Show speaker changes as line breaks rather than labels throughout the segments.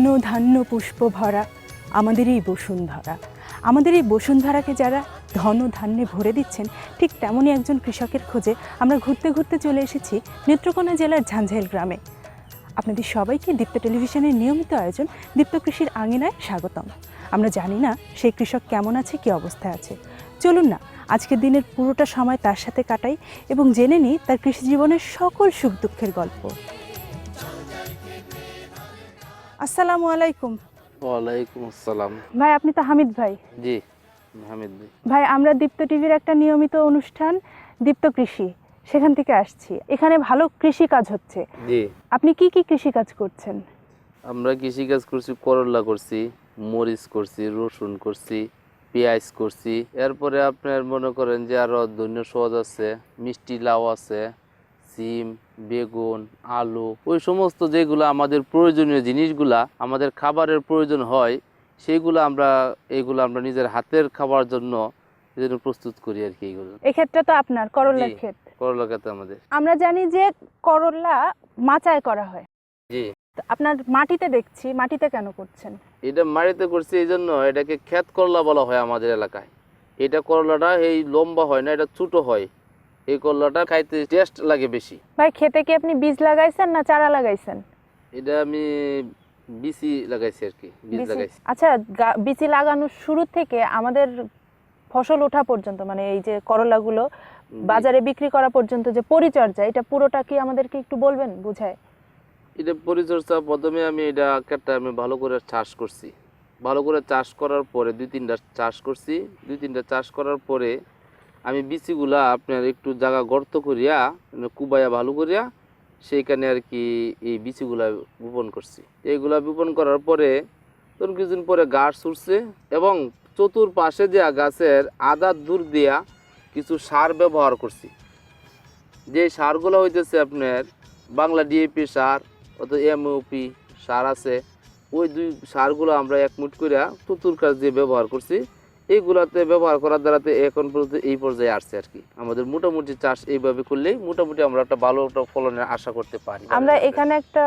ধন ধান্য পুষ্প ভরা আমাদের এই বসুন্ধরা। আমাদের এই বসুন্ধরাকে যারা ধন ধান্যে ভরে দিচ্ছেন, ঠিক তেমনই একজন কৃষকের খোঁজে আমরা ঘুরতে ঘুরতে চলে এসেছি নেত্রকোনা জেলার ঝাঞ্ঝাইল গ্রামে। আপনাদের সবাইকে দীপ্ত টেলিভিশনের নিয়মিত আয়োজন দীপ্ত কৃষির আঙিনায় স্বাগতম। আমরা জানি না সেই কৃষক কেমন আছে, কী অবস্থায় আছে। চলুন না, আজকের দিনের পুরোটা সময় তার সাথে কাটাই এবং জেনে নিই তার কৃষি জীবনের সকল সুখ দুঃখের গল্প। আসসালামু আলাইকুম।
ওয়ালাইকুম আসসালাম।
ভাই আপনি তো হামিদ ভাই।
জি হামিদ ভাই।
ভাই আমরা দীপ্ত টিভির একটা নিয়মিত অনুষ্ঠান দীপ্ত কৃষি সেখান থেকে আসছি। এখানে ভালো কৃষি কাজ হচ্ছে।
জি।
আপনি কি কি কৃষি কাজ করছেন?
আমরা কৃষিকাজ করছি করলা করছি মরিচ করছি রসুন করছি পেঁয়াজ করছি। এরপরে আপনার মনে করেন যে আরও ধন্য সহজ আছে মিষ্টি লাউ আছে সিম বেগুন আলু ওই সমস্ত যেগুলো আমাদের প্রয়োজনীয় জিনিসগুলা আমাদের খাবারের প্রয়োজন হয় সেইগুলো আমরা এইগুলো আমরা নিজের হাতের খাবার জন্য এজন্য প্রস্তুত করি আর কি এইগুলো।
এক্ষেত্রে তো আপনার করলার ক্ষেত।
করলা খেতে আমাদের।
আমরা জানি যে করলা মাচায় করা হয়।
জি।
আপনার মাটিতে দেখছি মাটিতে কেন করছেন?
এটা মাটিতে করছি এই জন্য এটাকে ক্ষেত করলা বলা হয় আমাদের এলাকায়। এটা করলাটা এই লম্বা হয় না এটা ছোট হয়। এই করলাটা খাইতে টেস্ট লাগে বেশি।
ভাই খেতে কি আপনি বীজ লাগাইছেন না চারা লাগাইছেন?
এটা আমি বিসি লাগাইছি আর কি বীজ লাগাইছি।
আচ্ছা বিচি লাগানোর শুরু থেকে আমাদের ফসল ওঠা পর্যন্ত মানে এই যে করলাগুলো। বাজারে বিক্রি করা পর্যন্ত যে পরিচর্যা এটা পুরোটা কি আমাদেরকে একটু বলবেন বুঝায়?
এটা পরিচর্যা প্রথমে আমি এটা একটা আমি ভালো করে চাষ করছি। ভালো করে চাষ করার পরে দুই তিনটা চাষ করছি। দুই তিনটা চাষ করার পরে আমি বিচিগুলা আপনার একটু জায়গা গর্ত করিয়া মানে কুবাইয়া ভালো করিয়া, সেইখানে আর কি এই বিচিগুলা বপন করছি। এইগুলা বপন করার পরে, ধরুন কিছুদিন পরে গাছ ছুটছে এবং চতুর্পাশে দেওয়া গাছের আদা দূর দিয়া কিছু সার ব্যবহার করছি। যে সারগুলো হইতেছে আপনার বাংলা ডিএপি সার অত এমওপি সার আছে, ওই দুই সারগুলো আমরা এক মুঠ করে তুতুর কাজ দিয়ে ব্যবহার করছি। এইগুলাতে ব্যবহার করার দ্বারাতে এখন পর্যন্ত এই পর্যায়ে আসছে আর কি। আমাদের মোটামুটি চাষ এইভাবে করলেই মোটামুটি আমরা একটা ভালো একটা ফলনের আশা করতে পারি।
আমরা এখানে একটা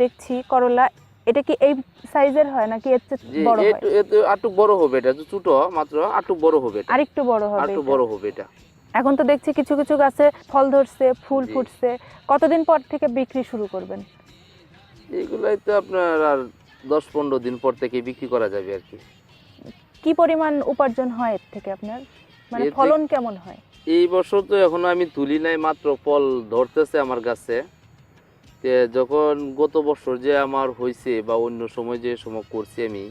দেখছি করলা এটা কি এই সাইজের হয় নাকি এর চেয়ে বড় হয়?
একটু বড় হবে এটা ছোট মাত্র আটটু বড় হবে এটা।
আরেকটু বড় হবে এটা।
বড় হবে এটা।
এখন তো দেখছি কিছু কিছু গাছে ফল ধরছে ফুল ফুটছে। কতদিন পর থেকে বিক্রি শুরু করবেন?
এইগুলাই তো আপনার আর দশ পনেরো দিন পর থেকে বিক্রি করা যাবে আর কি।
কি পরিমাণ উপার্জন হয় এর থেকে আপনার? মানে ফলন কেমন হয়?
এই বছর তো এখনও আমি তুলি নাই মাত্র ফল ধরতেছে আমার গাছে। যখন গত বছর যে আমার হয়েছে বা অন্য সময় যে সময় করছি আমি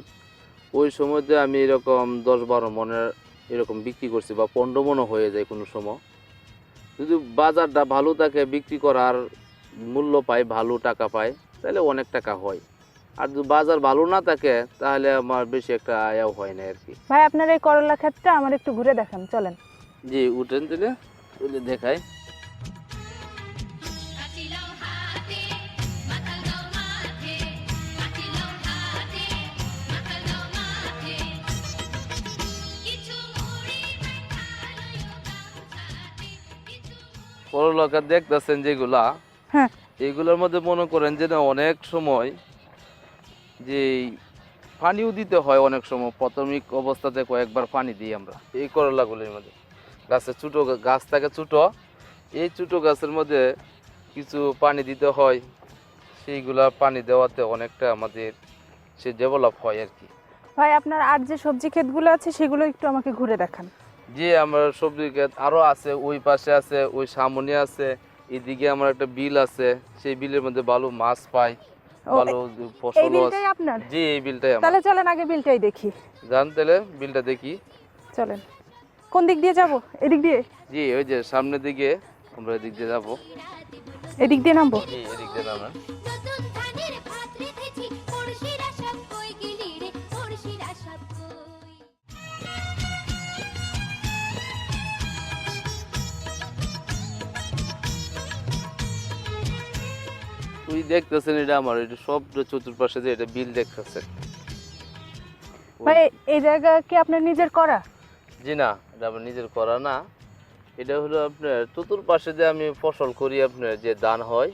ওই সময়তে আমি এরকম দশ বারো মনের এরকম বিক্রি করছি বা পনেরো মনও হয়ে যায় কোনো সময়। যদি বাজারটা ভালো থাকে বিক্রি করার মূল্য পাই ভালো টাকা পাই তাহলে অনেক টাকা হয়। আর যদি বাজার ভালো না থাকে তাহলে আমার বেশি একটা আয়াও হয় না আর কি।
ভাই আপনার এই করলা ক্ষেতটা আমার একটু ঘুরে দেখান চলেন।
জি উঠেন তুলে তুলে দেখাই। করলাকা দেখতেছেন যেগুলা
হ্যাঁ।
এইগুলোর মধ্যে মনে করেন যে অনেক সময় যে পানিও দিতে হয় অনেক সময়। প্রাথমিক অবস্থাতে কয়েকবার পানি দিই আমরা। এই করলাগুলির মধ্যে। গাছের ছোটো গাছ থাকে ছোটো। এই ছোটো গাছের মধ্যে কিছু পানি দিতে হয়। সেইগুলা পানি দেওয়াতে অনেকটা আমাদের সে ডেভেলপ হয় আর কি।
ভাই আপনার আর যে সবজি ক্ষেতগুলো আছে সেগুলো একটু আমাকে ঘুরে দেখান।
যে আমার সবজি ক্ষেত আরও আছে ওই পাশে আছে ওই সামনে আছে এদিকে আমার একটা বিল আছে। সেই বিলের মধ্যে ভালো মাছ পাই। ভালো
এই
ফসল
বিলটাই আপনার?
জি এই বিলটাই আমার।
তাহলে চলেন আগে বিলটাই দেখি।
জান তাহলে বিলটা দেখি।
চলেন। কোন দিক দিয়ে যাব? এদিক দিয়ে?
জি ওই যে সামনের দিকে আমরা এদিক দিয়ে যাব।
এদিক দিয়ে নামবো?
জি এদিক দিয়ে নামেন দেখতেছেন এটা আমার এটা সব চতুর্পাশে যে এটা বিল দেখতেছেন
ভাই এই জায়গা কি আপনার নিজের করা?
জি না এটা আমার নিজের করা না। এটা হলো আপনার চতুর্পাশে যে আমি ফসল করি আপনার যে ধান হয়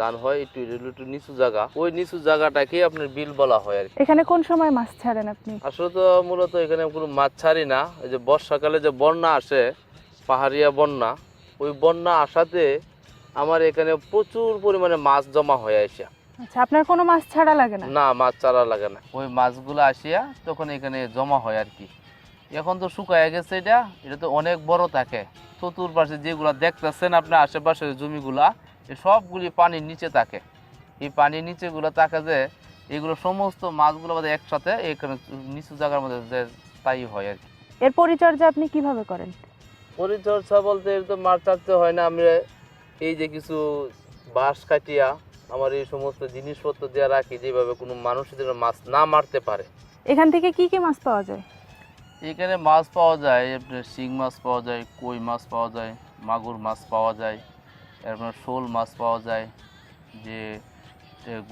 ধান হয় একটু একটু নিচু জায়গা। ওই নিচু জায়গাটাকে আপনার বিল বলা হয় আর কি।
এখানে কোন সময় মাছ ছাড়েন আপনি?
আসলে তো মূলত এখানে কোনো মাছ ছাড়ি না। এই যে বর্ষাকালে যে বন্যা আসে পাহাড়িয়া বন্যা ওই বন্যা আসাতে আমার এখানে প্রচুর পরিমাণে মাছ জমা হয়ে আসে।
আচ্ছা আপনার কোনো মাছ ছাড়া লাগে না?
না মাছ ছাড়া লাগে না। ওই মাছগুলো আসিয়া তখন এখানে জমা হয় আর কি। এখন তো শুকায় গেছে এটা এটা তো অনেক বড় থাকে। চতুর্পাশে যেগুলা দেখতেছেন আপনার আশেপাশে জমিগুলা সবগুলি পানির নিচে থাকে। এই পানির নিচেগুলো থাকে যে এগুলো সমস্ত মাছগুলো আমাদের একসাথে এখানে নিচু জায়গার মধ্যে যে স্থায়ী হয় আর কি।
এর পরিচর্যা আপনি কীভাবে করেন?
পরিচর্যা বলতে এর তো মাছ চাচ্ছে হয় না আমরা এই যে কিছু বাঁশ কাটিয়া আমার এই সমস্ত জিনিসপত্র দেওয়া রাখি যেভাবে কোনো মানুষ যেন মাছ না মারতে পারে।
এখান থেকে কি কি মাছ পাওয়া যায়?
এখানে মাছ পাওয়া যায় আপনার শিং মাছ পাওয়া যায় কই মাছ পাওয়া যায় মাগুর মাছ পাওয়া যায় এরপর শোল মাছ পাওয়া যায় যে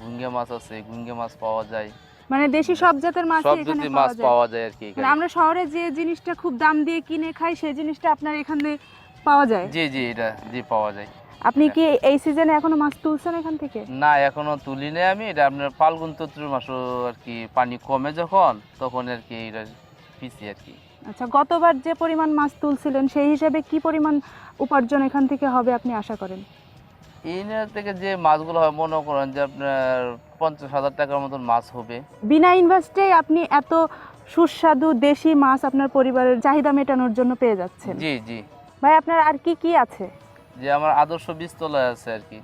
গুঙ্গে মাছ আছে গুঙ্গে মাছ পাওয়া যায়।
মানে দেশি সব জাতের মাছ
সব
এখানে
জাতি
পাওয়া
মাছ
যায়।
পাওয়া যায় আর কি
মানে আমরা শহরে যে জিনিসটা খুব দাম দিয়ে কিনে খাই সেই জিনিসটা আপনার এখানে পাওয়া যায়?
জি জি এটা জি পাওয়া যায়।
আপনি কি এই সিজনে এখনও মাছ তুলছেন এখান থেকে?
না এখনও তুলি নাই আমি। এটা আপনার ফাল্গুন চৈত্র মাস আর কি পানি কমে যখন তখন আর কি এটা পিসি আর কি।
আচ্ছা গতবার যে পরিমাণ মাছ তুলছিলেন সেই হিসাবে কি পরিমাণ উপার্জন এখান থেকে হবে আপনি আশা করেন?
এই থেকে যে মাছগুলো হয় মনে করেন যে আপনার পঞ্চাশ হাজার টাকার মতন মাছ হবে।
বিনা ইনভেস্টে আপনি এত সুস্বাদু দেশি মাছ আপনার পরিবারের চাহিদা মেটানোর জন্য পেয়ে যাচ্ছেন।
জি জি।
ভাই আপনার আর কি কি আছে?
যে আমার আদর্শ বীজতলায় আছে আর কি।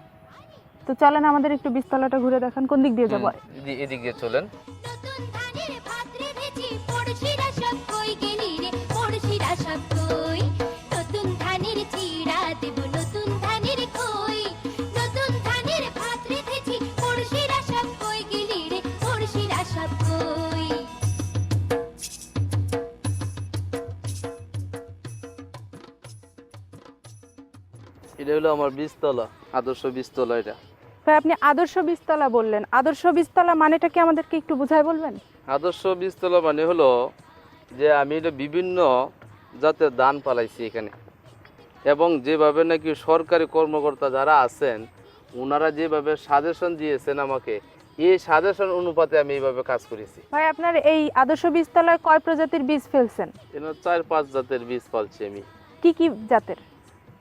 তো চলেন আমাদের একটু বিস্তলাটা ঘুরে দেখান কোন দিক দিয়ে যাব?
এদি- এদিক দিয়ে চলেন। হলো আমার বীজতলা আদর্শ বীজতলা এটা।
ভাই আপনি আদর্শ বীজতলা বললেন। আদর্শ বীজতলা মানেটা কি আমাদেরকে একটু বুঝায় বলবেন?
আদর্শ বীজতলা মানে হলো যে আমি এটা বিভিন্ন জাতের দান পালাইছি এখানে। এবং যেভাবে নাকি সরকারি কর্মকর্তা যারা আছেন ওনারা যেভাবে সাজেশন দিয়েছেন আমাকে এই সাজেশন অনুপাতে আমি এইভাবে কাজ করেছি।
ভাই আপনার এই আদর্শ বীজতলায় কয় প্রজাতির বীজ ফেলছেন?
চার পাঁচ জাতের বীজ পালছি আমি।
কি কি জাতের?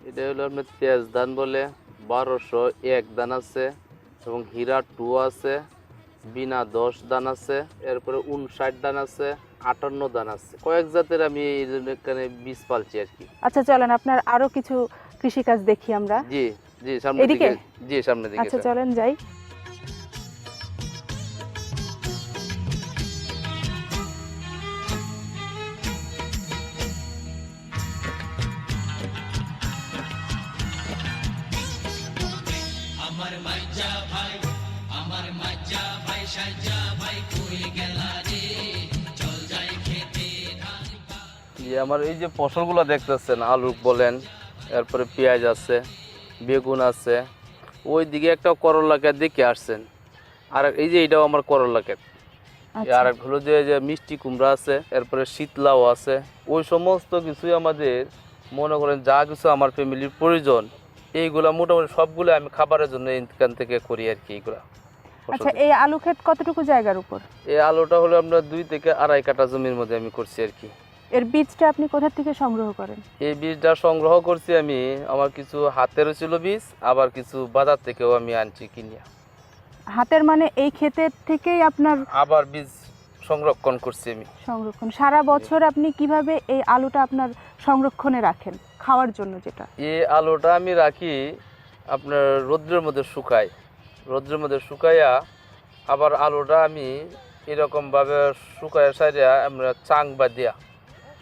এটা হলো আপনার তেজ ধান বলে বারোশো এক দান আছে এবং হীরা টু আছে বিনা দশ দান আছে এরপরে উনষাট দান আছে আটান্ন দান আছে। কয়েক জাতের আমি এই জন্য এখানে বীজ পালছি আর কি।
আচ্ছা চলেন আপনার আরও কিছু কৃষিকাজ দেখি আমরা।
জি জি
সামনে
দিকে জি সামনে দিকে
আচ্ছা চলেন যাই।
জি আমার
মজ্জা ভাই সাজ্জা ভাই কই গেলা রে? চল যাই খেতে ধান
এই যে ফসলগুলো দেখতেছেন আলু বলেন এরপরে পেঁয়াজ আছে বেগুন আছে ওই দিকে একটা করলা ক্ষেত দেখে আসছেন। আর এই যে এটাও আমার করলা ক্ষেত।
আচ্ছা।
আর এক হলো যে যে মিষ্টি কুমড়া আছে এরপরে শীতলাও আছে ওই সমস্ত কিছুই আমাদের মনে করেন যা কিছু আমার ফ্যামিলির প্রয়োজন এইগুলা মোটামুটি সবগুলো আমি খাবারের জন্য এখান থেকে করি আর কি এইগুলা।
আচ্ছা এই আলু ক্ষেত কতটুকু জায়গার উপর?
এই আলুটা হলো আমরা দুই থেকে আড়াই কাঠা জমির মধ্যে আমি করছি আর কি।
এর বীজটা আপনি কোথা থেকে সংগ্রহ করেন?
এই বীজটা সংগ্রহ করছি আমি আমার কিছু হাতেরও ছিল বীজ আবার কিছু বাজার থেকেও আমি আনছি কিনিয়া।
হাতের মানে এই ক্ষেতের থেকেই আপনার
আবার বীজ সংরক্ষণ করছি আমি।
সংরক্ষণ। সারা বছর আপনি কীভাবে এই আলুটা আপনার সংরক্ষণে রাখেন? খাওয়ার জন্য যেটা।
এই আলুটা আমি রাখি আপনার রৌদ্রের মধ্যে শুকাই রৌদ্রের মধ্যে শুকাইয়া আবার আলুটা আমি এরকম ভাবে শুকায় সাইডে আমরা চাং বা দিয়া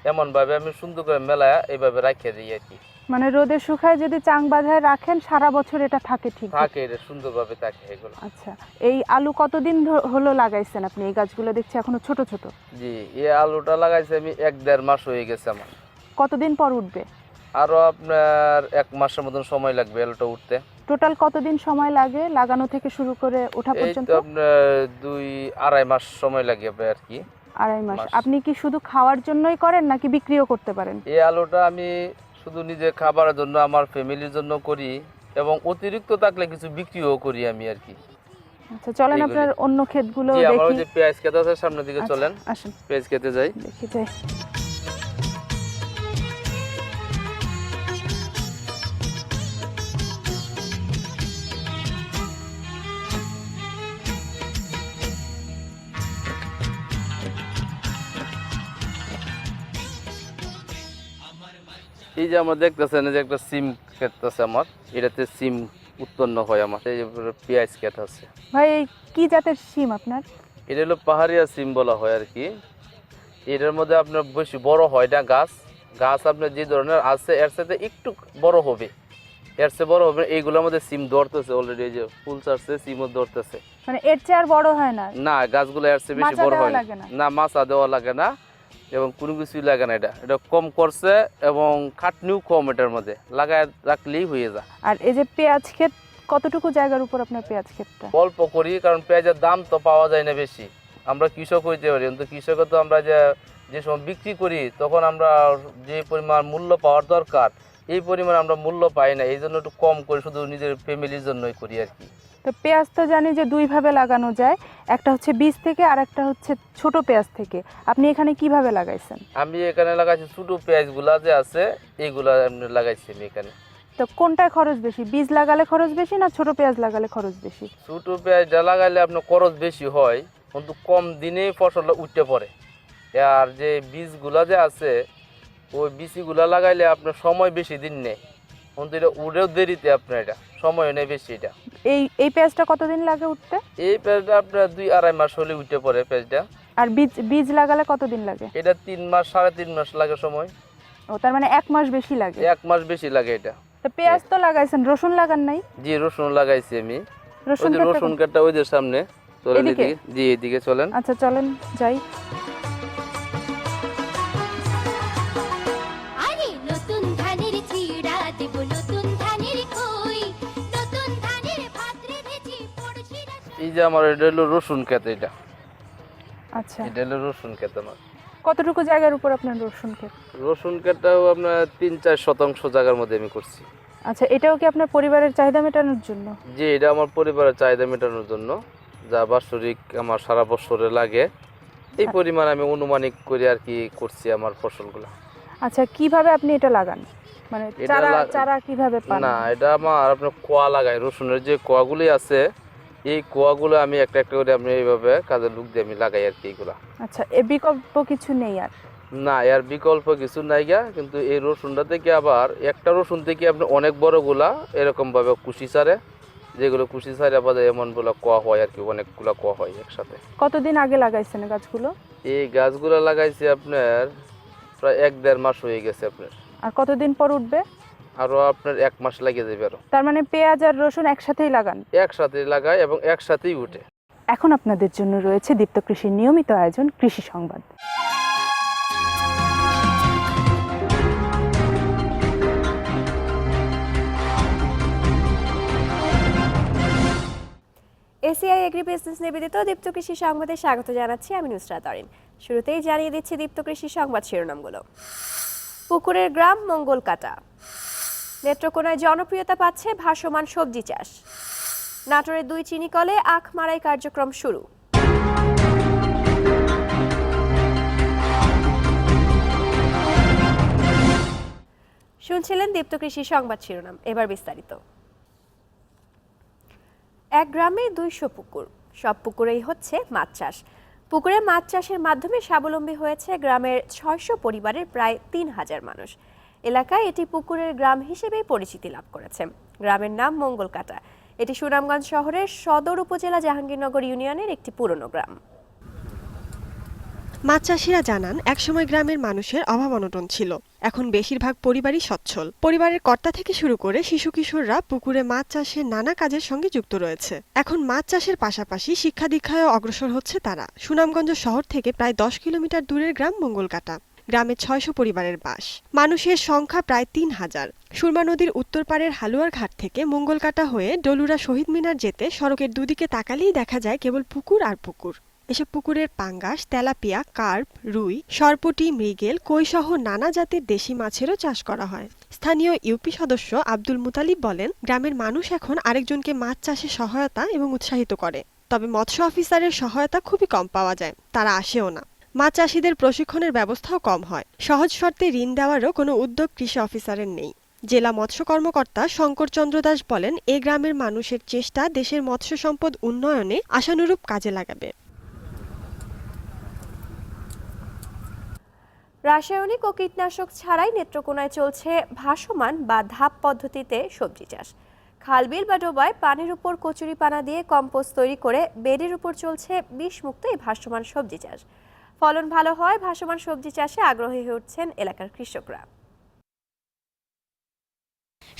এমন ভাবে আমি সুন্দর করে মেলায় এইভাবে রাখিয়ে দিই আর কি।
মানে রোদে শুকায় যদি চাং বাঁধায় রাখেন সারা বছর এটা থাকে ঠিক
থাকে এটা সুন্দরভাবে থাকে এগুলো।
আচ্ছা এই আলু কতদিন ধ- হলো লাগাইছেন আপনি? এই গাছগুলো দেখছি এখনও ছোট ছোট।
জি এই আলুটা লাগাইছে আমি এক দেড় মাস হয়ে গেছে আমার।
কতদিন পর উঠবে?
আরও আপনার এক মাসের মতন সময় লাগবে আলুটা উঠতে।
টোটাল কতদিন সময় লাগে লাগানো থেকে শুরু করে ওঠা
এই
পর্যন্ত?
তো আপনার দুই আড়াই মাস সময় লাগবে আর কি।
আড়াই মাস। আপনি কি শুধু খাওয়ার জন্যই করেন নাকি বিক্রিও করতে পারেন?
এই আলুটা আমি শুধু নিজে খাবারের জন্য আমার ফ্যামিলির জন্য করি এবং অতিরিক্ত থাকলে কিছু বিক্রিও করি আমি আর কি।
আচ্ছা চলেন আপনার অন্য ক্ষেতগুলো
জি আমার যে পেঁয়াজ খেতে আছে সামনের দিকে
আচ্ছা,
চলেন।
আসেন।
পেঁয়াজ খেতে যাই।
দেখি যাই।
এই যে আমার দেখতেছেন যে একটা সিম ক্ষেত আছে আমার এটাতে সিম উৎপন্ন হয় আমার এই যে পেঁয়াজ ক্ষেত আছে।
ভাই এই কি জাতের সিম আপনার?
এটা হলো পাহাড়িয়া সিম বলা হয় আর কি। এটার মধ্যে আপনার বেশি বড় হয় না গাছ। গাছ আপনার যে ধরনের আছে এর সাথে একটু বড় হবে। এর চেয়ে বড় হবে। এইগুলোর মধ্যে সিম ধরতেছে অলরেডি এই যে ফুল চাষছে সিমও ধরতেছে।
মানে এর চেয়ে আর বড় হয় না?
না গাছগুলো এর চেয়ে বেশি বড় হয় না?
না?
মাছা দেওয়া লাগে না। এবং কোনো কিছুই লাগে না এটা। এটা কম করছে এবং খাটনিও কম এটার মধ্যে। লাগায় রাখলেই হয়ে যায়।
আর এই যে পেঁয়াজ ক্ষেত কতটুকু জায়গার উপর আপনার পেঁয়াজ ক্ষেতটা?
অল্প করি কারণ পেঁয়াজের দাম তো পাওয়া যায় না বেশি। আমরা কৃষক হইতে পারি কিন্তু কৃষকে তো আমরা যে যে সময় বিক্রি করি তখন আমরা যে পরিমাণ মূল্য পাওয়ার দরকার এই পরিমাণ আমরা মূল্য পাই না। এই জন্য একটু কম করে শুধু নিজের ফ্যামিলির জন্যই করি আর কি।
তো পেঁয়াজ তো জানি যে দুইভাবে লাগানো যায়। একটা হচ্ছে বীজ থেকে আর একটা হচ্ছে ছোট পেঁয়াজ থেকে। আপনি এখানে কীভাবে লাগাইছেন?
আমি এখানে লাগাইছি ছোটো পেঁয়াজগুলা যে আছে এইগুলা এমনি লাগাইছি আমি এখানে।
তো কোনটায় খরচ বেশি? বীজ লাগালে খরচ বেশি না ছোট পেঁয়াজ লাগালে খরচ বেশি?
ছোটো পেঁয়াজটা লাগালে আপনার খরচ বেশি হয় কিন্তু কম দিনেই ফসলটা উঠতে পড়ে। আর যে বীজগুলা যে আছে ওই বীজগুলা লাগাইলে আপনার সময় বেশি দিন নেই কিন্তু এটা উড়েও দেরিতে আপনার এটা। সময় নেই বেশি এটা।
এই এই পেঁয়াজটা কতদিন লাগে উঠতে?
এই পেঁয়াজটা আপনার দুই আড়াই মাস হলে উঠে পড়ে পেঁয়াজটা।
আর বীজ বীজ লাগালে কতদিন লাগে?
এটা তিন মাস সাড়ে তিন মাস লাগে সময়।
ও তার মানে এক মাস বেশি লাগে?
এক মাস বেশি লাগে এটা।
তো পেঁয়াজ তো লাগাইছেন রসুন লাগান নাই?
জি রসুন লাগাইছি আমি।
রসুন
রসুন কাঠটা ওই যে সামনে চলেন জি এদিকে চলেন।
আচ্ছা চলেন যাই।
যে আমার এটা হলো রসুন ক্ষেত এটা।
আচ্ছা।
এটা হলো রসুন ক্ষেত আমার।
কতটুকু জায়গার উপর আপনার রসুন ক্ষেত?
রসুন ক্ষেতটাও আপনার তিন চার শতাংশ জায়গার মধ্যে আমি করছি।
আচ্ছা এটাও কি আপনার পরিবারের চাহিদা মেটানোর জন্য?
যে এটা আমার পরিবারের চাহিদা মেটানোর জন্য। যা বাৎসরিক আমার সারা বছরে লাগে। এই পরিমাণ আমি অনুমানিক করে আর কি করছি আমার ফসলগুলো।
আচ্ছা কীভাবে আপনি এটা লাগান? মানে চারা চারা কীভাবে পান?
না এটা আমার আপনার কোয়া লাগাই। রসুনের যে কোয়াগুলি আছে এই কোয়াগুলো আমি একটা একটা করে আমি এইভাবে কাজের লুক দিয়ে আমি লাগাই আর কি এইগুলা
আচ্ছা এ বিকল্প কিছু নেই আর?
না এর বিকল্প কিছু নাই গা কিন্তু এই রসুনটা থেকে আবার একটা রসুন থেকে আপনি অনেক বড়গুলা এরকম ভাবে কুশি সারে যেগুলো কুশি সারে আবার এমন বলে কোয়া হয় আর কি অনেকগুলা কোয়া হয় একসাথে।
কতদিন আগে লাগাইছেন গাছগুলো?
এই গাছগুলো লাগাইছি আপনার প্রায় এক দেড় মাস হয়ে গেছে আপনার।
আর কতদিন পর উঠবে?
আরও আপনার এক মাস লাগিয়ে যাবে আরও
তার মানে পেঁয়াজ আর রসুন একসাথেই লাগান?
একসাথে লাগায় এবং একসাথেই উঠে।
এখন আপনাদের জন্য রয়েছে দীপ্ত কৃষির নিয়মিত আয়োজন কৃষি সংবাদ।
এসিআই এগ্রি বিজনেস নিবেদিত দীপ্ত কৃষি সংবাদে স্বাগত জানাচ্ছি আমি নুসরাত অরিন শুরুতেই জানিয়ে দিচ্ছি দীপ্ত কৃষি সংবাদ শিরোনামগুলো। পুকুরের গ্রাম মঙ্গলকাটা। নেত্রকোনায় জনপ্রিয়তা পাচ্ছে ভাসমান সবজি চাষ। নাটোরের দুই চিনিকলে আখ মারাই কার্যক্রম শুরু। শুনছিলেন দীপ্ত কৃষি সংবাদ শিরোনাম। এবার বিস্তারিত। এক গ্রামে দুইশো পুকুর। সব পুকুরেই হচ্ছে মাছ চাষ। পুকুরে মাছ চাষের মাধ্যমে স্বাবলম্বী হয়েছে গ্রামের ছয়শো পরিবারের প্রায় তিন হাজার মানুষ। এলাকায় এটি পুকুরের গ্রাম হিসেবেই পরিচিতি লাভ করেছে। গ্রামের নাম মঙ্গলকাটা। এটি সুনামগঞ্জ শহরের সদর উপজেলা জাহাঙ্গীরনগর ইউনিয়নের একটি পুরনো গ্রাম।
মাছ চাষিরা জানান, একসময় গ্রামের মানুষের অভাব অনটন ছিল। এখন বেশিরভাগ পরিবারই সচ্ছল। পরিবারের কর্তা থেকে শুরু করে শিশু কিশোররা পুকুরে মাছ চাষের নানা কাজের সঙ্গে যুক্ত রয়েছে। এখন মাছ চাষের পাশাপাশি শিক্ষা দীক্ষায়ও অগ্রসর হচ্ছে তারা। সুনামগঞ্জ শহর থেকে প্রায় দশ কিলোমিটার দূরের গ্রাম মঙ্গলকাটা। গ্রামে ছয়শো পরিবারের বাস। মানুষের সংখ্যা প্রায় তিন হাজার। সুরমা নদীর উত্তর পাড়ের হালুয়ার ঘাট থেকে মঙ্গলকাটা হয়ে ডলুরা শহীদ মিনার যেতে সড়কের দুদিকে তাকালেই দেখা যায় কেবল পুকুর আর পুকুর। এসব পুকুরের পাঙ্গাস, তেলাপিয়া, কার্প, রুই, সরপুটি, মৃগেল কৈসহ নানা জাতের দেশি মাছেরও চাষ করা হয়। স্থানীয় ইউপি সদস্য আব্দুল মুতালিব বলেন, গ্রামের মানুষ এখন আরেকজনকে মাছ চাষে সহায়তা এবং উৎসাহিত করে। তবে মৎস্য অফিসারের সহায়তা খুবই কম পাওয়া যায়, তারা আসেও না। মাছ চাষিদের প্রশিক্ষণের ব্যবস্থাও কম হয়। সহজ শর্তে ঋণ দেওয়ারও কোনো উদ্যোগ কৃষি অফিসারের নেই। জেলা মৎস্য কর্মকর্তা শঙ্কর চন্দ্র দাস বলেন, এ গ্রামের মানুষের চেষ্টা দেশের মৎস্য সম্পদ উন্নয়নে আশানুরূপ কাজে লাগাবে।
রাসায়নিক ও কীটনাশক ছাড়াই নেত্রকোনায় চলছে ভাসমান বা ধাপ পদ্ধতিতে সবজি চাষ। খালবিল বা ডোবায় পানির উপর কচুরি পানা দিয়ে কম্পোস্ট তৈরি করে বেডের উপর চলছে বিষমুক্ত এই ভাসমান সবজি চাষ। ফলন ভালো হয়, ভাসমান সবজি চাষে আগ্রহী হয়ে উঠছেন এলাকার কৃষকরা।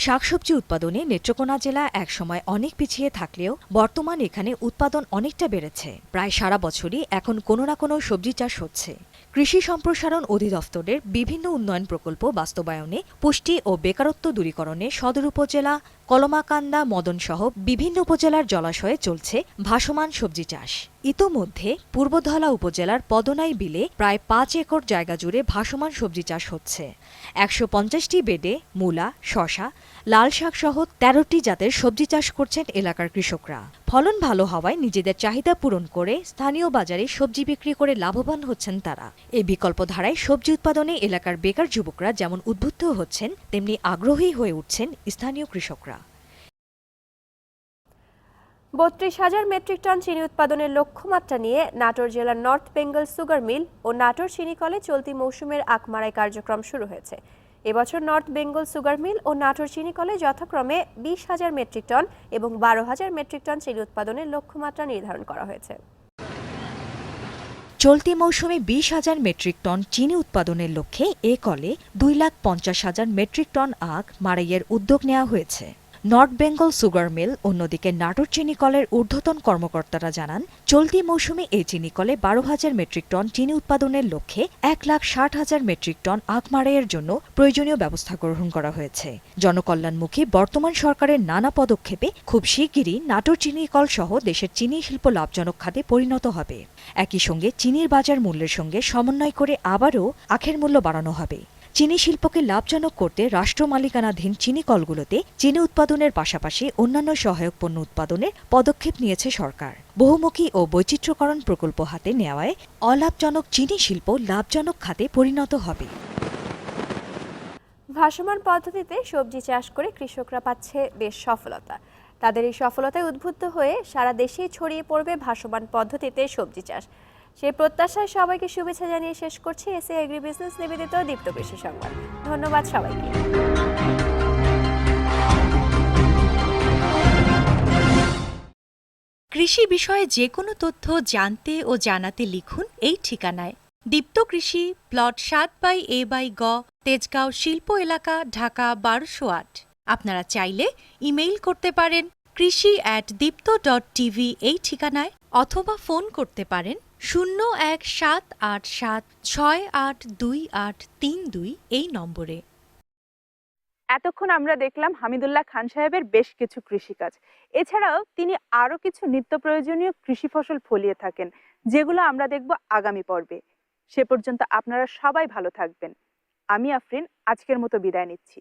শাকসবজি উৎপাদনে নেত্রকোনা জেলা একসময় অনেক পিছিয়ে থাকলেও বর্তমান এখানে উৎপাদন অনেকটা বেড়েছে। প্রায় সারা বছরই এখন কোনো না কোনো সবজি চাষ হচ্ছে। কৃষি সম্প্রসারণ অধিদপ্তরের বিভিন্ন উন্নয়ন প্রকল্প বাস্তবায়নে পুষ্টি ও বেকারত্ব দূরীকরণে সদর উপজেলা কলমাকান্দা, মদনসহ বিভিন্ন উপজেলার জলাশয়ে চলছে ভাসমান সবজি চাষ। ইতোমধ্যে পূর্বধলা উপজেলার পদনাই বিলে প্রায় পাঁচ একর জায়গা জুড়ে ভাসমান সবজি চাষ হচ্ছে। একশো পঞ্চাশটি বেডে, মূলা, শশা লাল শাক সহ তেরোটি জাতের সবজি চাষ করছেন এলাকার কৃষকরা। ফলন ভালো হওয়ায় নিজেদের চাহিদা পূরণ করে স্থানীয় বাজারে সবজি বিক্রি করে লাভবান হচ্ছেন তারা। এই বিকল্প ধারায় সবজি উৎপাদনে এলাকার বেকার যুবকরা যেমন উদ্বুদ্ধ হচ্ছেন, তেমনি আগ্রহী হয়ে উঠছেন স্থানীয় কৃষকরা।
বত্রিশ হাজার মেট্রিক টন চিনি উৎপাদনের লক্ষ্যমাত্রা নিয়ে নাটোর জেলার নর্থ বেঙ্গল সুগার মিল ও নাটোর চিনি কলে চলতি মৌসুমের আকমারাই কার্যক্রম শুরু হয়েছে। এবছর নর্থ বেঙ্গল সুগার মিল ও নাটোর চিনি কলে যথাক্রমে বিশ হাজার মেট্রিক টন এবং বারো হাজার মেট্রিক টন চিনি উৎপাদনের লক্ষ্যমাত্রা নির্ধারণ করা হয়েছে।
চলতি মৌসুমে বিশ হাজার মেট্রিক টন চিনি উৎপাদনের লক্ষ্যে এ কলে দুই লাখ পঞ্চাশ হাজার মেট্রিক টন আখ মারাইয়ের উদ্যোগ নেওয়া হয়েছে। নর্থ বেঙ্গল সুগার মিল অন্যদিকে নাটোর চিনি কলের ঊর্ধ্বতন কর্মকর্তারা জানান, চলতি মৌসুমে এই চিনি কলে বারো হাজার মেট্রিক টন চিনি উৎপাদনের লক্ষ্যে এক লাখ ষাট হাজার মেট্রিক টন আখ মারাইয়ের জন্য প্রয়োজনীয় ব্যবস্থা গ্রহণ করা হয়েছে। জনকল্যাণমুখী বর্তমান সরকারের নানা পদক্ষেপে খুব শিগগিরই নাটোর চিনি কল সহ দেশের চিনি শিল্প লাভজনক খাতে পরিণত হবে। একই সঙ্গে চিনির বাজার মূল্যের সঙ্গে সমন্বয় করে আবারও আখের মূল্য বাড়ানো হবে। চিনি শিল্পকে লাভজনক করতে রাষ্ট্র মালিকানাধীন চিনি কলগুলোতে চিনি উৎপাদনের পাশাপাশি অন্যান্য সহায়ক পণ্য উৎপাদনে পদক্ষেপ নিয়েছে সরকার। বহুমুখী ও বৈচিত্র্যকরণ প্রকল্প হাতে নেওয়ায় অলাভজনক চিনি শিল্প লাভজনক খাতে পরিণত হবে।
ভাসমান পদ্ধতিতে সবজি চাষ করে কৃষকরা পাচ্ছে বেশ সফলতা। তাদের এই সফলতায় উদ্বুদ্ধ হয়ে সারা দেশেই ছড়িয়ে পড়বে ভাসমান পদ্ধতিতে সবজি চাষ। সেই প্রত্যাশায় সবাইকে শুভেচ্ছা জানিয়ে শেষ করছি এসে এগ্রি বিজনেস নিবেদিত দীপ্ত কৃষি সংবাদ। ধন্যবাদ সবাইকে।
কৃষি বিষয়ে যে কোনো তথ্য জানতে ও জানাতে লিখুন এই ঠিকানায়। দীপ্ত কৃষি, প্লট সাত বাই এ বাই গ, তেজগাঁও শিল্প এলাকা, ঢাকা বারোশো আট। আপনারা চাইলে ইমেইল করতে পারেন কৃষি অ্যাট দীপ্ত ডট টিভি এই ঠিকানায়, অথবা ফোন করতে পারেন শূন্য এক সাত আট সাত ছয় আট দুই আট তিন দুই এই নম্বরে।
এতক্ষণ আমরা দেখলাম হামিদুল্লাহ খান সাহেবের বেশ কিছু কৃষিকাজ। এছাড়াও তিনি আরও কিছু নিত্য প্রয়োজনীয় কৃষি ফসল ফলিয়ে থাকেন, যেগুলো আমরা দেখব আগামী পর্বে। সে পর্যন্ত আপনারা সবাই ভালো থাকবেন। আমি আফরিন, আজকের মতো বিদায় নিচ্ছি।